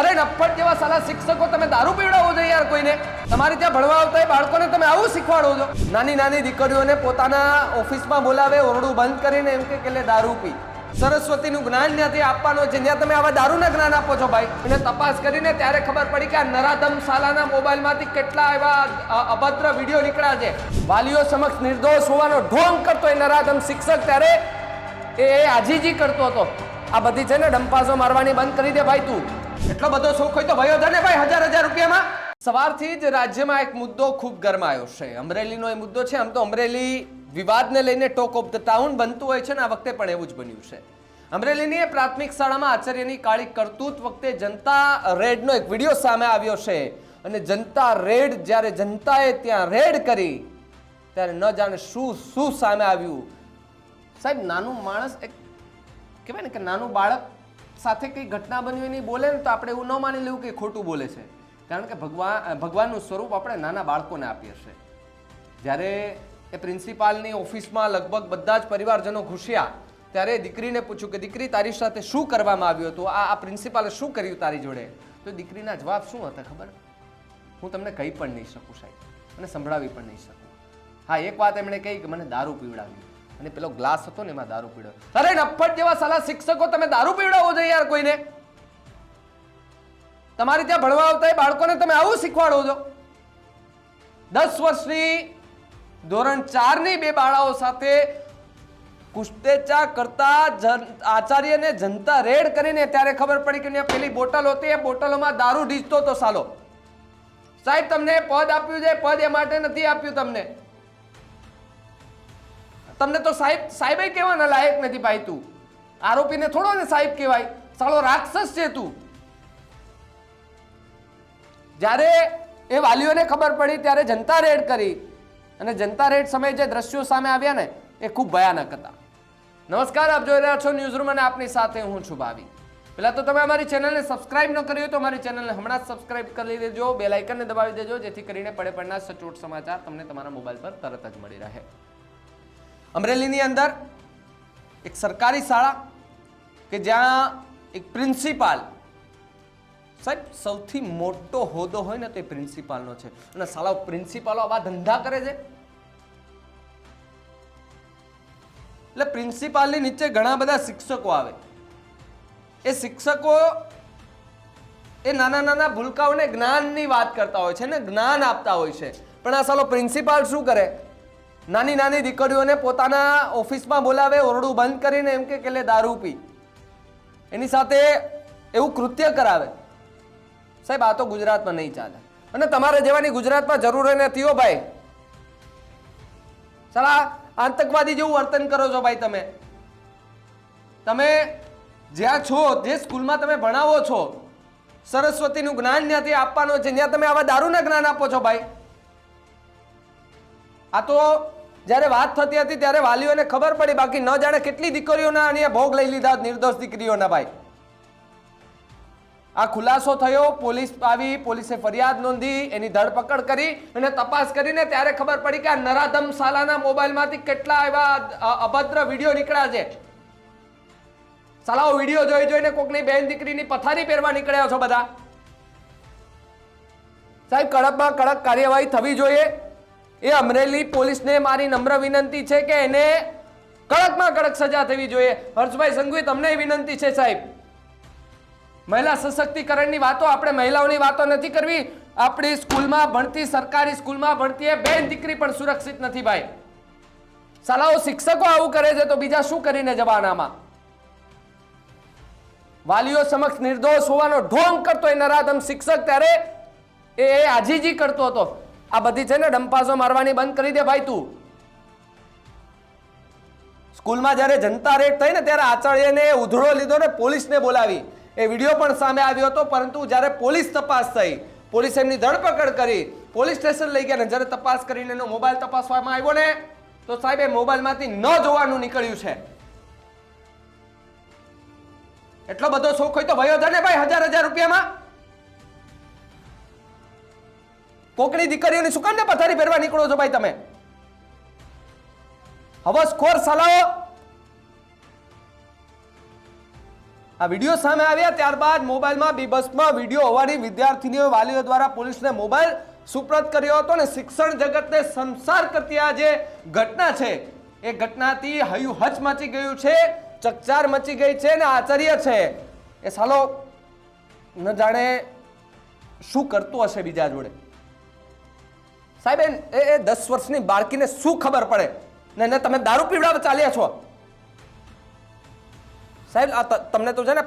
અરે નફટ જેવા સાલા શિક્ષકો, તમે દારૂ પીવડાવો છો યાર કોઈને. તમારી ત્યાં ભણવા આવતા હોય બાળકોને તમે આવું શીખવાડો છો? નાની નાની દીકરીઓને પોતાના ઓફિસમાં બોલાવે, ઓરડું બંધ કરીને એમ કે લે દારૂ પી. સરસ્વતીનું જ્ઞાન ત્યાંથી આપવાનું છે. ત્યાં તમે આવા દારૂના જ્ઞાન આપો છો ભાઈ. એને તપાસ કરીને ત્યારે ખબર પડી કે આ નરાધમ સાલાના મોબાઈલમાંથી કેટલા એવા અભદ્ર વીડિયો નીકળ્યા છે. વાલીઓ સમક્ષ નિર્દોષ હોવાનો ઢોંગ કરતો એ નરાધમ શિક્ષક ત્યારે એ એ આજીજી કરતો હતો. આ બધી છે ને ડંપાસો મારવાની બંધ કરી દે ભાઈ તું. એટલો બધો શોખ હોય તો ભયો ધને ભાઈ હજાર હજાર રૂપિયામાં. સવારથી જ રાજ્યમાં એક મુદ્દો ખૂબ ગરમાયો છે. અમરેલીનો એ મુદ્દો છે. આમ તો અમરેલી વિવાદને લઈને ટોક ઓફ ધ ટાઉન બનતું હોય છે ને આ વખતે પણ એવું જ બન્યું છે. અમરેલીની એ પ્રાથમિક શાળામાં આચાર્યની કાળી કરતૂત વખતે જનતા રેડનો એક વીડિયો સામે આવ્યો છે. અને જનતા રેડ જ્યારે જનતાએ ત્યાં રેડ કરી, ત્યારે ન જાણે શું શું સામે આવ્યું. સાહેબ, નાનું માણસ એક કહેવાય ને કે નાનું બાળક સાથે કંઈ ઘટના બની નહીં બોલે ને તો આપણે એવું ન માની લેવું કે ખોટું બોલે છે. કારણ કે ભગવાન ભગવાનનું સ્વરૂપ આપણે નાના બાળકોને આપીએ છીએ. જ્યારે એ પ્રિન્સિપાલની ઓફિસમાં લગભગ બધા જ પરિવારજનો ઘૂસ્યા, ત્યારે દીકરીને પૂછ્યું કે, દીકરી, તારી સાથે શું કરવામાં આવ્યું હતું? આ આ પ્રિન્સિપાલે શું કર્યું તારી જોડે? તો દીકરીના જવાબ શું હતા ખબર? હું તમને કહી પણ નહીં શકું સાહેબ. અને સંભળાવી પણ નહીં શકું. હા, એક વાત એમણે કહી કે, મને દારૂ પીવડાવ્યું અને પેલો ગ્લાસ હતો ને એમાં દારૂ પીડ્યો. અરે નફ્ફટ જેવા સાલા શિક્ષકો, તમે દારૂ પીવડાવો છો યાર કોઈને? તમારી ત્યાં ભણવા આવતા એ બાળકોને તમે આવું શીખવાડો છો? દસ વર્ષની ધોરણ ચારની બે બાળાઓ સાથે કુસ્તેચા કરતા આચાર્યને જનતા રેડ કરીને ત્યારે ખબર પડી કે પેલી બોટલ હતી, એ બોટલોમાં દારૂ ઢીસતો તો સાલો. સાહેબ, તમને પદ આપ્યું છે, પદ એ માટે નથી આપ્યું તમને. તમને તો સાહેબ, સાહેબે કહેવાના લાયક નથી ભાઈ તું. આરોપીને થોડો ને સાહેબ કહેવાય. સાળો રાક્ષસ છે તું. જ્યારે એ વાલીઓને ખબર પડી, ત્યારે જનતા રેડ કરી. અને જનતા રેડ સમયે જે દ્રશ્યો સામે આવ્યા ને, એ ખૂબ ભયાનક હતા. નમસ્કાર, આપ જોઈ રહ્યા છો ન્યૂઝ રૂમ અને આપની સાથે હું છું ભાવી પહેલાં તો તમે અમારી ચેનલને સબસ્ક્રાઇબ ન કરી હોય તો અમારી ચેનલને હમણાં જ સબસ્ક્રાઇબ કરી દેજો બે લાઇકનને દબાવી દેજો, જેથી કરીને પડે પડના સચોટ સમાચાર તમને તમારા મોબાઈલ પર તરત જ મળી રહે. અમરેલીની અંદર એક સરકારી શાળા કે જ્યાં એક પ્રિન્સિપાલ, સાહેબ, સૌથી મોટો હોદ્દો હોય ને તો એ પ્રિન્સિપાલનો છે. અને સાલા પ્રિન્સિપાલો આવા ધંધા કરે છે? એટલે પ્રિન્સિપાલની નીચે ઘણા બધા શિક્ષકો આવે. એ શિક્ષકો એ નાના નાના ભૂલકાઓને જ્ઞાનની વાત કરતા હોય છે ને જ્ઞાન આપતા હોય છે. પણ આ સાલો પ્રિન્સિપાલ શું કરે? નાની નાની દીકરીઓને પોતાના ઓફિસમાં બોલાવે, ઓરડું બંધ કરીને એમ કે લે દારૂ પી. એની સાથે એવું કૃત્ય કરાવે. સાહેબ, આ તો ગુજરાતમાં નહીં ચાલે. અને તમારે જેવાની ગુજરાતમાં જરૂર નથી હો ભાઈ. સાલા, આતંકવાદી જેવું વર્તન કરો છો ભાઈ તમે. તમે જ્યાં છો, જે સ્કૂલમાં તમે ભણાવો છો, સરસ્વતીનું જ્ઞાન ત્યાંથી આપવાનું છે. ત્યાં તમે આવા દારૂના જ્ઞાન આપો છો ભાઈ. આ તો જ્યારે વાત થતી હતી ત્યારે વાલીઓને ખબર પડી બાકી ન જાણે કેટલી દીકરીઓના અહીંયા ભોગ લઈ લીધા નિર્દોષ દીકરીઓના ભાઈ. આ ખુલાસો થયો, પોલીસ આવી, પોલીસે ફરિયાદ નોંધી, એની ધરપકડ કરી અને તપાસ કરીને ત્યારે ખબર પડી કે આ નરાધમ સાલાના મોબાઈલમાંથી કેટલા એવા અભદ્ર વીડિયો નીકળ્યા છે. સાલાઓ વીડિયો જોઈ જોઈને કોકની બેન દીકરીની પથારી પહેરવા નીકળ્યા છો બધા. સાહેબ, કડકમાં કડક કાર્યવાહી થવી જોઈએ. એ અમરેલી પોલીસને મારી નમ્ર વિનંતી છે કે એને કડકમાં કડક સજા થવી જોઈએ. હર્ષભાઈ સંઘવી, તમને વિનંતી છે સાહેબ? મહિલા સશક્તિકરણની વાતો આપણે મહિલાઓની વાતો નથી કરવી. આપણી સ્કૂલમાં ભણતી, સરકારી સ્કૂલમાં ભણતી એ બેન દીકરી પણ સુરક્ષિત નથી ભાઈ. શાળાઓ શિક્ષકો આવું કરે છે તો બીજા શું કરીને જવાનામાં વાલીઓ સમક્ષ નિર્દોષ હોવાનો ઢોંગ કરતો એ નરાધમ શિક્ષક ત્યારે એ આજીજી કરતો હતો. આ બધી છે ને ડંપાસો મારવાની બંધ કરી દે ભાઈ તું. સ્કૂલમાં જ્યારે જનતા રેડ થઈ ને ત્યારે આચાર્યને ઉધડો લીધો ને પોલીસને બોલાવી. એ વીડિયો પણ સામે આવ્યો હતો, પરંતુ જ્યારે પોલીસ તપાસ થઈ, પોલીસ એમની ધરપકડ કરી, પોલીસ સ્ટેશન લઈ ગયા ને જ્યારે તપાસ કરીને એનો મોબાઈલ તપાસવામાં આવ્યો ને, તો સાહેબ એ મોબાઈલમાંથી ન જોવાનું નીકળ્યું છે. એટલો બધો શોખ હોય તો ભયો ધને ભાઈ, હજાર હજાર રૂપિયામાં. કોકની દીકરીઓની શું કામ ને પથારી ફેરવા નીકળો છો ભાઈ તમે. હવસખોર સલાહો આ વીડિયો સામે આવ્યા ત્યારબાદ મોબાઈલમાં બીબસમાં વીડિયો હોવાની વિદ્યાર્થીનીઓ વાલીઓ દ્વારા પોલીસને મોબાઈલ સુપ્રત કર્યો હતો અને શિક્ષણ જગતને સંસાર કરતી આ જે ઘટના છે, એ ઘટનાથી હયું હચ મચી ગયું છે, ચકચાર મચી ગઈ છે અને આશ્ચર્ય છે. એ સાલો, ન જાણે શું કરતો હશે બીજા જોડે. સાહેબ, એ એ- દસ વર્ષની બાળકીને શું ખબર પડે? ને એને તમે દારૂ પીવડાવવા ચાલ્યા છો? સાહેબ, આ તમને તો છે ને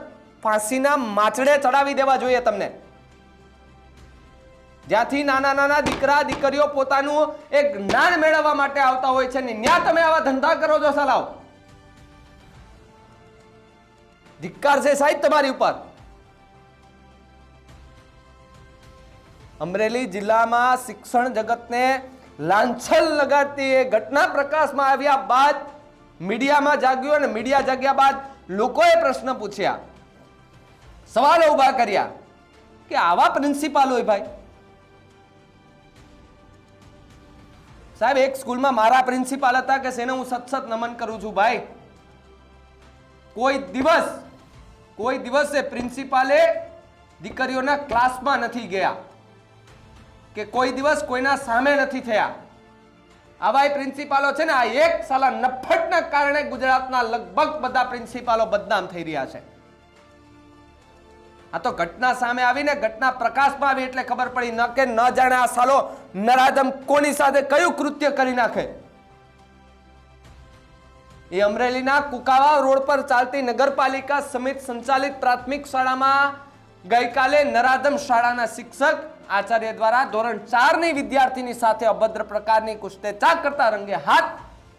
ફાંસીના માચડે ચડાવી દેવા જોઈએ તમને. જ્યાંથી નાના નાના દીકરા, દીકરીઓ પોતાનું એક જ્ઞાન મેળવવા માટે આવતા હોય છે ને ત્યાં તમે આવા ધંધા કરો છો, સલાવ. ધિક્કાર છે સાહેબ તમારી ઉપર. અમરેલી જિલ્લામાં શિક્ષણ જગતને લાંછન લગાડતી એ ઘટના પ્રકાશમાં આવ્યા બાદ મીડિયામાં જાગ્યું અને મીડિયા જાગ્યા બાદ લોકોએ પ્રશ્ન પૂછ્યા. સવાલો ઊભા કર્યા કે આવા પ્રિન્સિપાલ હોય ભાઈ? સાહેબ, એક સ્કૂલમાં મારા પ્રિન્સિપાલ હતા કે સેને હું સતસત નમન કરું છું ભાઈ? કોઈ દિવસ, કોઈ દિવસે પ્રિન્સિપાલે દીકરીઓના ક્લાસમાં નથી ગયા. કે કોઈ દિવસ કોઈના સામે નથી થયા. આવા પ્રિન્સિપાલો છે ને, આ એક સાલા નફટના કારણે ગુજરાતના લગભગ બધા પ્રિન્સિપાલો બદનામ થઈ રહ્યા છે. આ તો ઘટના સામે આવીને ઘટના પ્રકાશમાં આવી એટલે ખબર પડી ન કે ન જાણે આ સાલો નરાધમ કોની સાથે કયું કૃત્ય કરી નાખે. એ અમરેલીના કુકાવા રોડ પર ચાલતી નગરપાલિકા સમિત સંચાલિત પ્રાથમિક શાળામાં ગઈકાલે નરાધમ શાળાના શિક્ષક આચાર્ય દ્વારા ધોરણ ચારની વિદ્યાર્થીની સાથે અભદ્ર પ્રકારની કુસ્તેચા કરતા રંગે હાથ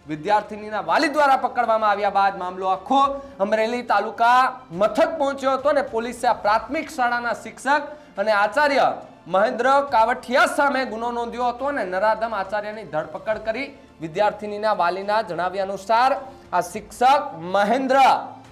વિદ્યાર્થીનીના વાલી દ્વારા પકડવામાં આવ્યા બાદ મામલો આખો અમરેલી તાલુકા મથક પહોંચ્યો હતો અને પોલીસે આ પ્રાથમિક શાળાના શિક્ષક અને આચાર્ય મહેન્દ્ર કાવઠિયા સામે ગુનો નોંધ્યો હતો અને નરાધમ આચાર્યની ધરપકડ કરી વિદ્યાર્થીનીના વાલીના જણાવ્યા અનુસાર આ શિક્ષક મહેન્દ્ર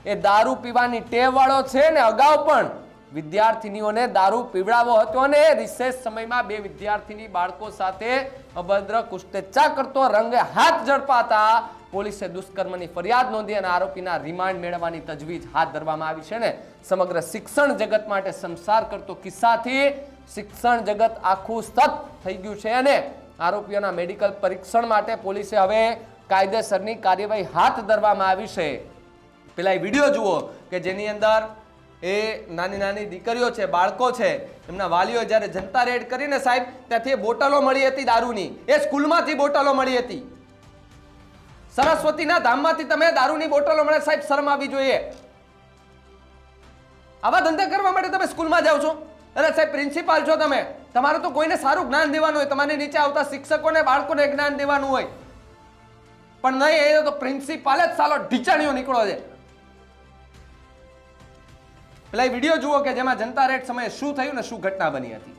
એ દારૂ પીવાની ટેવ વાળો છે ને અગાઉ પણ વિદ્યાર્થીનીઓને દારૂ પીવડાવો હતો અને રિસેસ સમયમાં બે વિદ્યાર્થીની બાળકો સાથે અભદ્ર કુષ્ટેચ્છા કરતો રંગે હાથ ઝડપાતા પોલીસે દુષ્કર્મની ફરિયાદ નોંધી અને આરોપીના રિમાન્ડ મેળવવાની તજવીજ હાથ ધરવામાં આવી છે ને સમગ્ર શિક્ષણ જગત માટે સંસાર કરતો કિસ્સાથી શિક્ષણ જગત આખું સ્તત થઈ ગયું છે અને આરોપીઓના મેડિકલ પરીક્ષણ માટે પોલીસે હવે કાયદેસરની કાર્યવાહી હાથ ધરવામાં આવી છે. પેલા એ વીડિયો જુઓ કે જેની અંદર એ નાની નાની દીકરીઓ છે, બાળકો છે, એમના વાલીઓ જ્યારે જનતા રેડ કરીને સાહેબ, ત્યાંથી બોટલો મળી હતી દારૂની. એ સ્કૂલમાંથી બોટલો મળી હતી. સરસ્વતીના ધામમાંથી તમે દારૂની બોટલો મળે સાહેબ, શરમ આવી જોઈએ. આવા ધંધા કરવા માટે તમે સ્કૂલમાં જાઓ છો. અરે સાહેબ, પ્રિન્સિપાલ છો તમે. તમારે તો કોઈને સારું જ્ઞાન દેવાનું હોય. તમારી નીચે આવતા શિક્ષકોને, બાળકોને જ્ઞાન દેવાનું હોય. પણ નહીં, એ તો પ્રિન્સિપાલ જ સાલો ઢીચાણીઓ નીકળો છે. પેલા વીડિયો જુઓ કે જેમાં જનતા રેડ સમયે શું થયું ને શું ઘટના બની હતી.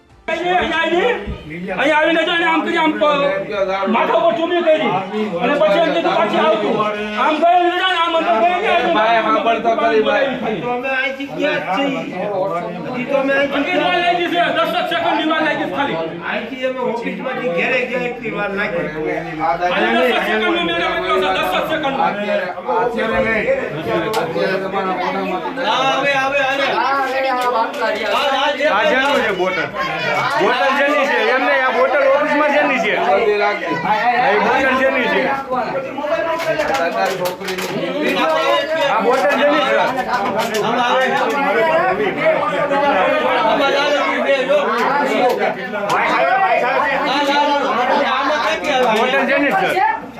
આમ કરી આમ માથા ઉપર ચૂમી કરી. અને પછી આમ આવતું. આમ ગયો ભાઈ, ભાઈ. તો અમે જ હજી તો અમે અહીંથી કેટલી વાર લાગી છે દસ દસ વાર લાગી છે ખાલી. અહીંથી અમે ઓફિસમાંથી ઘરે ગયા એટલી વાર લાગી. અને દસ દસ સેકન્ડનો મેળો એટલો છે દસ દસ સેકન્ડમાં આ જેનું છે. બોટલ બોટલ જેની છે એમ નહીં આ બોટલ. ઓફિસમાં જેની છે આ એ બોટલ જેની છે આ બોટલ જેની છે બોટલ જેની છે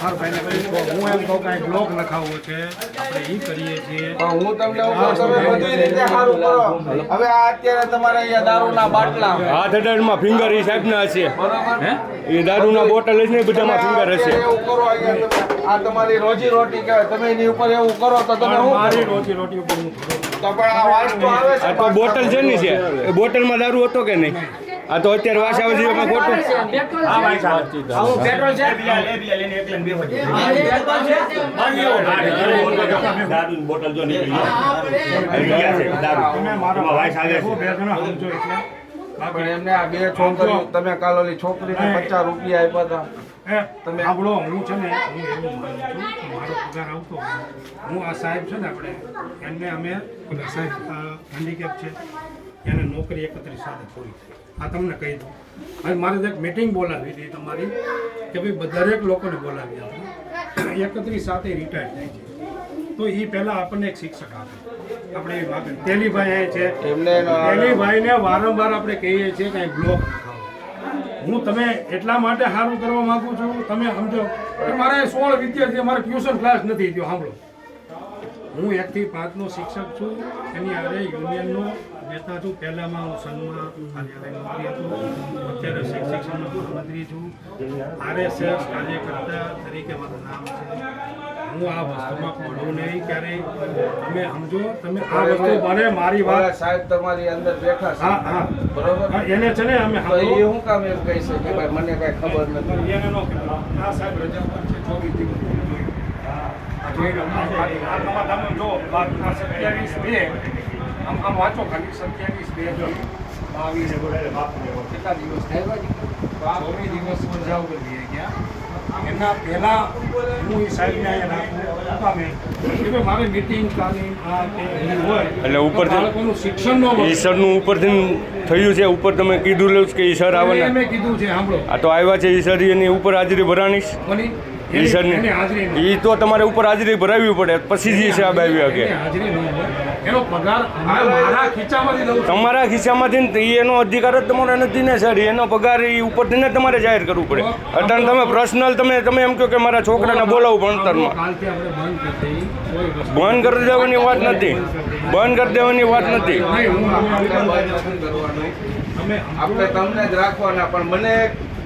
ગફારભાઈને પૂછો હું એમ કહું કાંઈ બ્લોક લખાવવો છે આપણે એ કરીએ છીએ. હું તમને એવું કહું તમે બધી રીતે સારું કરો. હવે આ અત્યારે તમારે અહીંયા દારૂના બાટલા હાથ અડાડમાં ફિંગર એ સાહેબના હશે. બરોબર? એ દારૂના બોટલ જ નહીં બધામાં ફિંગર હશે. એવું કરો તમે આ તમારી રોજી રોટી કહેવાય. તમે એની ઉપર એવું કરો તો તમે પણ મારી રોજી રોટી ઉપર હું તો પણ આ વાસ તો આવે છે બોટલ છે ને છે. એ બોટલમાં દારૂ હતો કે નહીં. આ તો અત્યારે વાસ આવે છે એમાં ખોટું. આવું પેટ્રોલ છે. દારૂની બોટલ જો નીકળી ગયા છે દારૂ. તમે મારા વાસ આવે છે. બે પણ એમને આ બે છોકરીઓ તમે કાલ ઓલી છોકરીને પચાસ રૂપિયા આપ્યા હતા. હે તમે- તમે સાંભળો હું છે ને હું એવું માનું છું મારો પગાર આવતો હું આ સાહેબ છે ને આપણે એમને અમે સાહેબ હેન્ડીકેપ છે. એને નોકરી એકત્રીસ સાથે પૂરી થઈ. આ તમને કહી દઉં. હવે મારે એક મિટિંગ બોલાવી હતી તમારી કે ભાઈ દરેક લોકોને બોલાવી આપણે. એકત્રીસ સાથે રિટાયર થાય છે તો એ પહેલાં આપણને એક શિક્ષક આપે. આપણે એવી માગે તેલીભાઈ અહીં છે. તેલીભાઈને વારંવાર આપણે કહીએ છીએ કે બ્લોક હું તમે એટલા માટે સારું કરવા માગું છું તમે સમજો. કે મારે સોળ વિદ્યાર્થી મારે ટ્યુશન ક્લાસ નથી થયો સાંભળો. હું એકથી પાંચનો શિક્ષક છું એની આરે યુનિયનનો નેતા છું. પહેલામાં હું સંઘમાં કાર્યાલય મંત્રી હતો. અત્યારે શિક્ષણ મંત્રી છું. આરએસએસ કાર્યકર્તા તરીકે મારું નામ છે. હું આ વસ્તુમાં પડું નહીં ક્યારેય. તમે સમજો તમે આ વસ્તુ મને મારી વાત સાહેબ તમારી અંદર બેઠા હા હા. બરોબર? એને છે ને અમે હા એ હું કામ એમ કહી છે કે ભાઈ મને કઈ ખબર નથી. એને નો. આ સાહેબ રજા પર છે, ચોવીસ દિવસ હા. આ જોઈ લો. આ- તમે જો, વાત સત્યાવીસ બે આમ વાંચો ખાલી સત્યાવીસ બે હજાર બાવીસ કેટલા દિવસ? ચોવીસ દિવસ રજા ઉપર ગયા એના પહેલા હું એ સાહેબને અહીંયા રાખું કે મારે મિટિંગ તાલીમ આ હોય. એટલે ઉપર બાળકોનું શિક્ષણનો એ સરનું ઉપરથી થયું છે ઉપર તમે કીધું લેવું કે એ સર આવવાના મેં કીધું છે સાંભળો. આ તો આવ્યા છે એ સર એની ઉપર હાજરી ભરાણીશ. એ સરની. એ તો તમારે ઉપર હાજરી ભરાવવી પડે પછી જ સાહેબ આવ્યા કે. હાજરી ન હોય. એનો પગાર મારા ખીચામાંથી દઉં તમારા ખિસ્સામાંથી એનો અધિકાર જ તમારો નથી ને સર એનો પગાર એ ઉપરથી ને તમારે જાહેર કરવું પડે. અત્યારે તમે પર્સનલ તમે તમે એમ કહો કે મારા છોકરાને બોલાવું ભણતરમાં. બંધ કરી દેવાની વાત નથી. બંધ કરી દેવાની વાત નથી. આપણે તમને જ રાખવાના પણ મને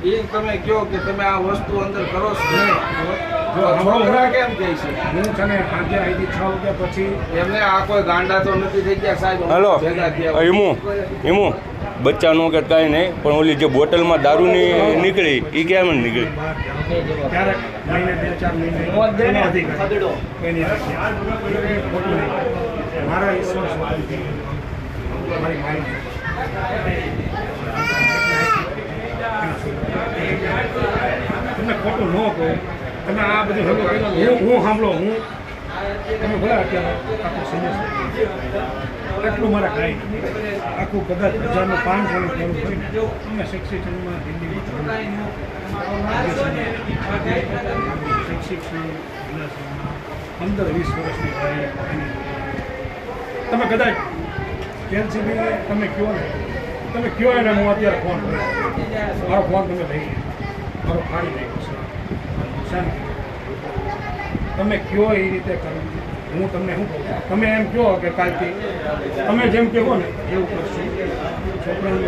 એ તમે કહો કે તમે આ વસ્તુ અંદર કરો છો છોકરા કેમ કહે છે? હું છે ને સાંજે અહીંથી છ વાગ્યા પછી એમને આ કોઈ ગાંડા તો નથી થઈ ગયા સાહેબ હલો હિમુ હિમુ બચ્ચાનો કે કાંઈ નહીં પણ ઓલી જે બોટલમાં દારૂની નીકળી એ કેમ નીકળી? બહાર જાઓ. ક્યારેક મહિને બે ચાર મહિને એનો અધિકાર. કોઈની નથી. એ ખોટું નહીં. મારા ઈશ્વર સ્વરૂપથી મારી માની તમને ખોટું ન કહો. તમે આ બધું હલો હું હું સાંભળો, હું તમે ભલે અત્યારે આખું સમજ એટલું મારા કાંઈ આખું કદાચ હજારનું પાંચ વાળું કરવું હોય ને અમે શિક્ષિતમાં દિલ્હીમાં શિક્ષિત પંદર વીસ વર્ષની તમે કદાચ કેલસીબી તમે કહો ને? તમે કહો એને હું અત્યારે ફોન કરું? મારો ફોન તમે લઈ મારો ફાડી નાખ્યો છે. તમે કયો એ રીતે કરવું હું તમને શું કહું? તમે એમ કહો કે કાલથી તમે જેમ કહો ને એવું કરશું. છોકરાનું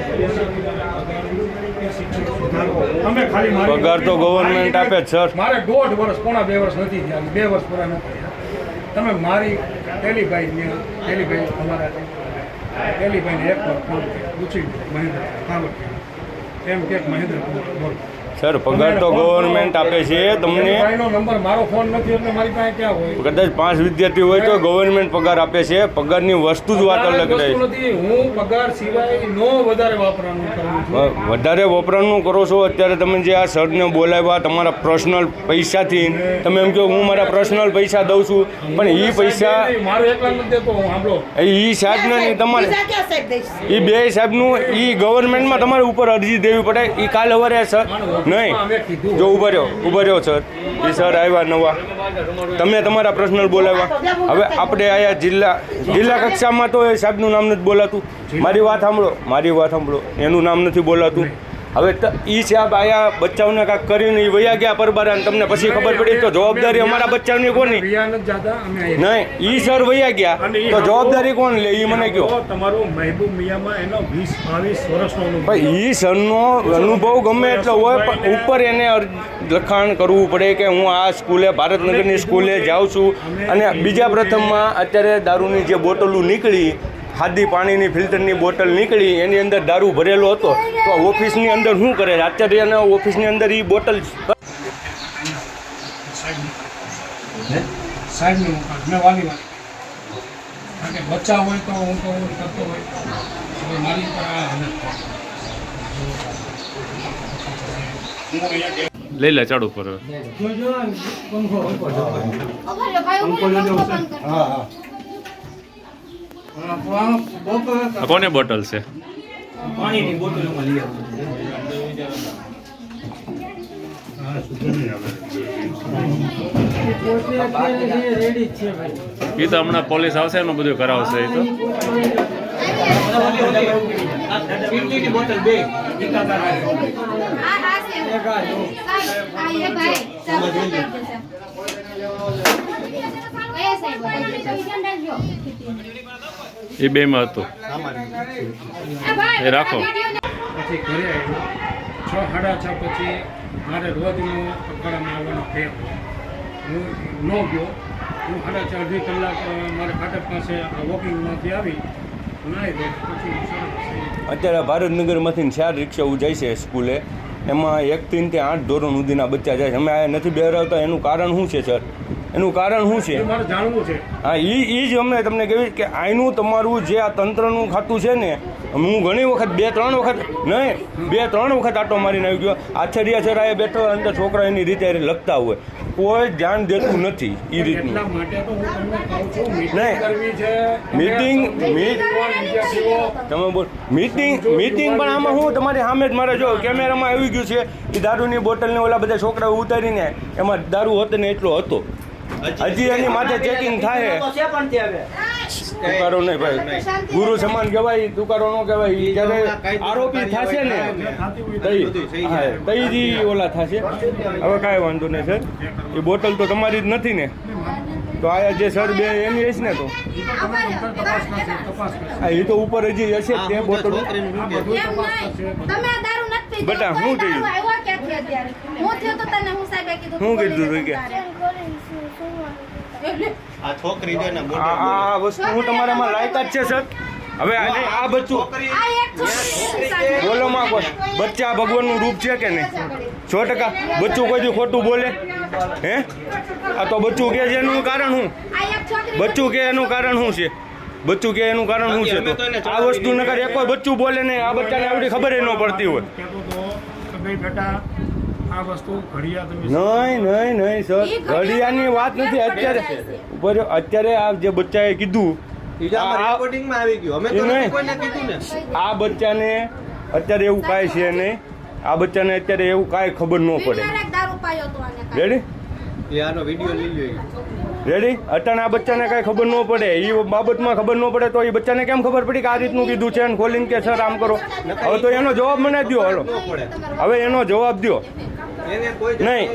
શિક્ષણ તમે ખાલી મારી- પગાર તો ગવર્મેન્ટ આપે જ, મારે દોઢ વર્ષ પોણા બે વર્ષ નથી થયા. બે વર્ષ પૂરા નથી તમે મારી ટેલીભાઈ ટેલીભાઈ તમારા ટેલીભાઈને એક વાર ફોન પૂછી મહેન્દ્ર કાવડ એમ કે મહેન્દ્ર બોલો. સર પગાર તો ગવર્મેન્ટ આપે છે તમને નંબર મારો ફોન નથી એટલે મારી પાસે ક્યાં હોય? કદાચ પાંચ વિદ્યાર્થી હોય તો ગવર્મેન્ટ પગાર આપે છે પગારની વસ્તુ જ વાત અલગ રહે હું પગાર સિવાય નો વધારે વાપરવાનું કરું છું. વધારે વપરાશનું કરો છો અત્યારે તમે જે આ સરને બોલાવ્યા તમારા પર્સનલ પૈસાથી તમે એમ કહો હું મારા પર્સનલ પૈસા દઉં છું પણ એ પૈસા મારું એકલા નથી દેતો હું સાંભળો. એ સાહેબને નહીં તમારે એ બે સાહેબનું એ ગવર્મેન્ટમાં તમારે ઉપર અરજી દેવી પડે એ કાલ સર નહીં. જો ઊભા રહ્યો ઊભા રહ્યો સર. એ સર આવ્યા નવા. તમે તમારા પર્સનલ બોલાવ્યા. હવે આપણે આયા જિલ્લા જિલ્લા કક્ષામાં તો એ સાહેબનું નામ નથી બોલાતું. મારી વાત સાંભળો મારી વાત સાંભળો. એનું નામ નથી બોલાતું. હવે એ સાહેબ આયા બચ્ચાઓને કાંઈક કરીને એ વયા ગયા પરબારા તમને પછી ખબર પડી તો જવાબદારી અમારા બચ્ચાઓની કોની. નહીં એ સર વયા ગયા. તો જવાબદારી કોણ લે? એ મને કહો તમારો મહેબૂબ મિયામાં એનો વીસ બાવીસ વર્ષનો અનુભવ. ભાઈ ઈ સરનો અનુભવ ગમે એટલો હોય પણ ઉપર એને લખાણ કરવું પડે કે હું આ સ્કૂલે ભારતનગરની સ્કૂલે જાઉં છું. અને બીજા પ્રથમમાં અત્યારે દારૂની જે બોટલો નીકળી ખાદી પાણીની ફિલ્ટરની બોટલ નીકળી એની અંદર દારૂ ભરેલો હતો. તો ઓફિસની અંદર શું કરે? આચાર્યના ઓફિસની અંદર એ બોટલ બચ્ચા હોય તો હું તો હું કરતો હોય. મારી ઉપર આ. હું લઈ લે ચાડુ પર આ કોની બોટલ છે? પાણીની બોટલોમાં લઈ આવો એ તો હમણાં પોલીસ આવશે એનું બધું કરાવશે એ તો. બોટલ બે. એ બેમાં હતું. એ રાખો. પછી ઘરે આવ્યો છ સાડા છ પછી મારે રોજનું અખાડામાં આવવાનો ટેપ હું ન ગયો. હું સાડા છ અડધી કલાક મારે ફાટક પાસે વોકિંગમાંથી આવી. અત્યારે ભારતનગરમાંથી ચાર રિક્ષાઓ જાય છે સ્કૂલે. એમાં એકથી તે આઠ ધોરણ સુધીના બચ્ચા જાય છે. અમે આ નથી બેરાવતા એનું કારણ શું છે સર? એનું કારણ શું છે? એ જાણવું છે. હા એ એ જ અમને તમને કહેવી કે આનું તમારું જે આ તંત્રનું ખાતું છે ને હું ઘણી વખત બે ત્રણ વખત નહીં બે ત્રણ વખત આટો મારીને આવી ગયો. આચાર્ય સર આ બેઠો અંદર છોકરા એની રીતે લખતા હોય. કોઈ ધ્યાન દેતું નથી એ રીતનું. એટલા માટે તો હું તમને કહું છું મીટિંગ નહીં. મિટિંગ મીટિંગ તમે બોલ. મીટિંગ મીટિંગ પણ આમાં હું તમારી સામે જ મારે જો કેમેરામાં આવી ગયું છે એ દારૂની બોટલને ઓલા બધા છોકરાઓ ઉતારીને એમાં દારૂ હતો ને એટલો હતો. હજી એની માથે ચેકિંગ થાય. તુકારો નહીં ભાઈ. ગુરુ સમાન કહેવાય તુકારો ન કહેવાય ઈ જ્યારે આરોપી થશે ને? તઈ હા તઈ જ ઓલા થશે. હવે કાંઈ વાંધો નહીં સર. એ બોટલ તો તમારી જ નથી ને? તો આ જે સર બે એની હશે ને તો? હા એ તો ઉપર હજી હશે તે બોટલ. બેટા, હું થયું? હું કીધું કે? આ છોકરી છે ને આ વસ્તુ હું તમારામાં લાયક જ છે સર. હવે આને આ બચ્ચું બોલો માં કોઈ બચ્ચા ભગવાનનું રૂપ છે કે નહીં? સો ટકા. બચ્ચું કોઈ ખોટું બોલે? હે? આ તો બચ્ચું કે છે એનું કારણ શું? બચ્ચું કે એનું કારણ શું છે? બચ્ચું કે એનું કારણ શું છે તો? આ વસ્તુ નગર એક બચ્ચું બોલે નહીં. આ બચ્ચાને આવડી ખબર ન પડતી હોય. આ વસ્તુ ઘડિયા તમે નહીં નહીં નહીં સર. ઘડિયાળની વાત નથી અત્યારે ઉપર અત્યારે આ જે બચ્ચાએ કીધું આ- આ- રેકોર્ડિંગમાં આવી ગયું. અમે એ તો નહીં. કોઈને કીધું ને. બચ્ચાને અત્યારે એવું કાંઈ છે નહીં. આ બચ્ચાને અત્યારે એવું કાંઈ ખબર ન પડે. રેડી એ આનો વીડિયો લઈ લ્યો રેડી અત્યારે આ બચ્ચાને કાંઈ ખબર ન પડે. એ બાબતમાં ખબર ન પડે તો એ બચ્ચાને કેમ ખબર પડી કે આ રીતનું કીધું છે અને ખોલીને કે સર આમ કરો. હવે તો એનો જવાબ મને દો હાલો. હવે એનો જવાબ દો નહીં.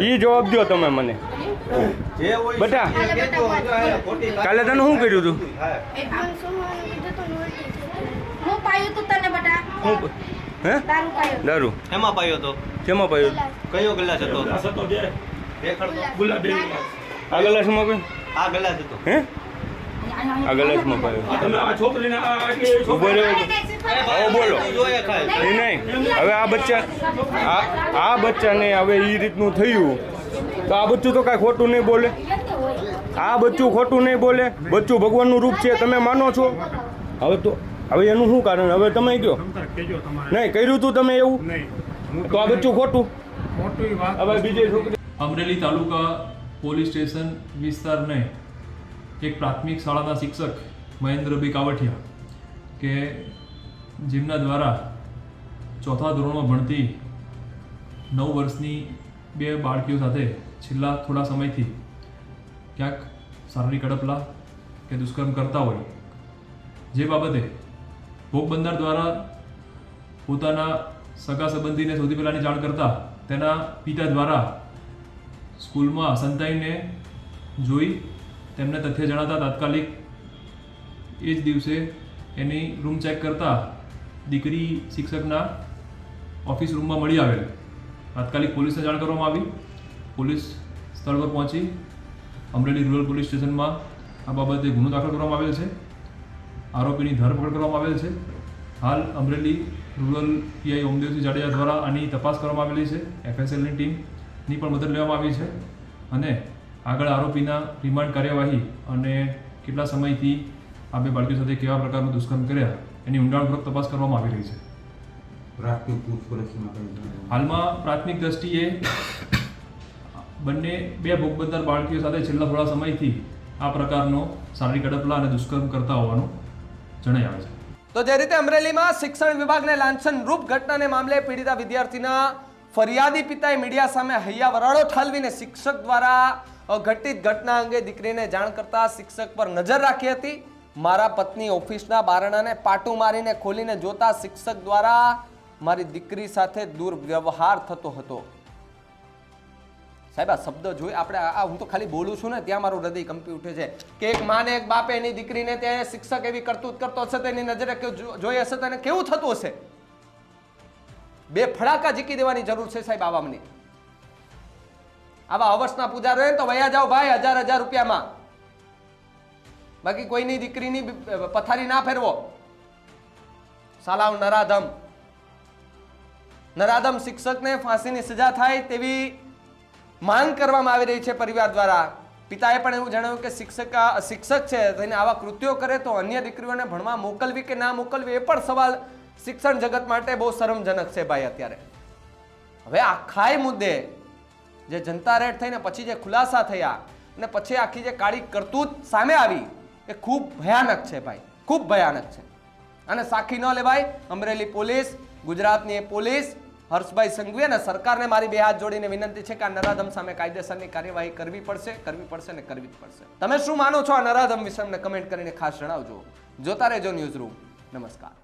એ જવાબ દો તમે મને. જે બેટા. કાલે તને શું કર્યું તું? શું હે દારૂ એમાં પાયો તો? શેમાં પાયું? કયો ગ્લાસ હતો? આ ગલાસમાં કોઈ? આ ગ્લાસ હતો. હે? આ ગલાસમાં પાયું. તમે આ છોકરીને આ આટલી ઊભો છોકરી રહ્યો. હવે બોલો. એ નહીં. હવે આ બચ્ચા આ આ બચ્ચાને હવે એ રીતનું થયું. તો આ બચ્ચું તો કાંઈ ખોટું નહીં બોલે. આ બચ્ચું ખોટું નહીં બોલે. બચ્ચું ભગવાનનું રૂપ છે, તમે માનો છો? હવે તો હવે એનું શું કારણ? હવે તમે કહો નહીં, કર્યું તું તમે એવું? તો આ બચ્ચું ખોટું? હવે બીજે અમરેલી તાલુકા પોલીસ સ્ટેશન વિસ્તારને એક પ્રાથમિક શાળાના શિક્ષક મહેન્દ્રભાઈ કાવઠિયા કે જેમના દ્વારા ચોથા ધોરણમાં ભણતી નવ વર્ષની બે બાળકીઓ સાથે છેલ્લા થોડા સમયથી ક્યાંક શારીરિક અડપલા કે દુષ્કર્મ કરતા હોય. જે બાબતે ભોગ દ્વારા પોતાના સગા સંબંધીને સૌથી પહેલાંની જાણ કરતા તેના પિતા દ્વારા સ્કૂલમાં સંતાઈને જોઈ તેમને તથ્ય જણાતા તાત્કાલિક એ જ દિવસે એની રૂમ ચેક કરતા દીકરી શિક્ષકના ઓફિસ રૂમમાં મળી આવેલ. તાત્કાલિક પોલીસને જાણ કરવામાં આવી. પોલીસ સ્થળ પર પહોંચી અમરેલી રૂરલ પોલીસ સ્ટેશનમાં આ બાબતે ગુનો દાખલ કરવામાં આવેલ છે. આરોપીની ધરપકડ કરવામાં આવેલ છે. હાલ અમરેલી રૂરલ પીઆઈ ઓમદેવસિંહ જાડેજા દ્વારા આની તપાસ કરવામાં આવેલી છે. એફએસએલની ટીમની પણ મદદ લેવામાં આવી છે અને આગળ આરોપીના રિમાન્ડ કાર્યવાહી અને કેટલા સમયથી આ બે બાળકીઓ સાથે કેવા પ્રકારનું દુષ્કર્મ કર્યા એની ઊંડાણપૂર્વક તપાસ કરવામાં આવી રહી છે. હાલમાં પ્રાથમિક દ્રષ્ટિએ બંને બે ભોગ બનનાર બાળકીઓ સાથે છેલ્લા થોડા સમયથી આ પ્રકારનો શારીરિક અડપલા અને દુષ્કર્મ કરતા હોવાનું જણાઈ આવે છે. તો જે રીતે અમરેલીમાં શિક્ષણ વિભાગને લાંછન રૂપ ઘટનાને મામલે પીડિતા વિદ્યાર્થીના ફરિયાદી પિતાએ મીડિયા સામે હૈયા વરાળો ઠાલવીને શિક્ષક દ્વારા ઘટિત ઘટના અંગે દીકરીને જાણ કરતા શિક્ષક પર નજર રાખી હતી. મારા પત્ની ઓફિસના બારણાને પાટું મારીને ખોલીને જોતા શિક્ષક દ્વારા મારી દીકરી સાથે દુર્વ્યવહાર થતો હતો. સાહેબ, આ શબ્દ જોઈ આપણે આ હું તો ખાલી બોલું છું ને, ત્યાં મારું હૃદય કંપી ઉઠે છે. કે એક માને, એક બાપે એની દીકરીને ત્યાં શિક્ષક એવી કરતૂત કરતો હશે તેની નજરે જોઈ હશે તેને કેવું થતું હશે? બે ફડાકા જીકી દેવાની જરૂર છે સાહેબ આવામની આવા અવસના પૂજા ને તો વયા જાઓ ભાઈ, હજાર હજાર રૂપિયામાં. બાકી કોઈની દીકરીની પથારી ના ફેરવો. સાલાવ નરાધમ. નરાધમ શિક્ષકને ફાંસીની સજા થાય તેવી માંગ કરવામાં આવી રહી છે પરિવાર દ્વારા. પિતાએ પણ એવું જણાવ્યું કે શિક્ષક શિક્ષક છે, તેને આવા કૃત્યો કરે તો અન્ય દીકરીઓને ભણવા મોકલવી કે ના મોકલવી એ પણ સવાલ શિક્ષણ જગત માટે બહુ શરમજનક છે ભાઈ અત્યારે. હવે આખાય મુદ્દે જે જનતા રેડ થઈને પછી જે ખુલાસા થયા અને પછી આખી જે કાળી કરતૂત સામે આવી એ ખૂબ ભયાનક છે ભાઈ, ખૂબ ભયાનક છે. અને સાખી ન લેવાય, અમરેલી પોલીસ, ગુજરાતની પોલીસ, હર્ષભાઈ સંઘવી અને સરકારને મારી બે હાથ જોડીને વિનંતી છે કે આ નરાધમ સામે કાયદેસરની કાર્યવાહી કરવી પડશે કરવી પડશે ને કરવી જ પડશે. તમે શું માનો છો આ નરાધમ વિશે અમને કમેન્ટ કરીને ખાસ જણાવજો. જોતા રહેજો ન્યૂઝ રૂમ નમસ્કાર.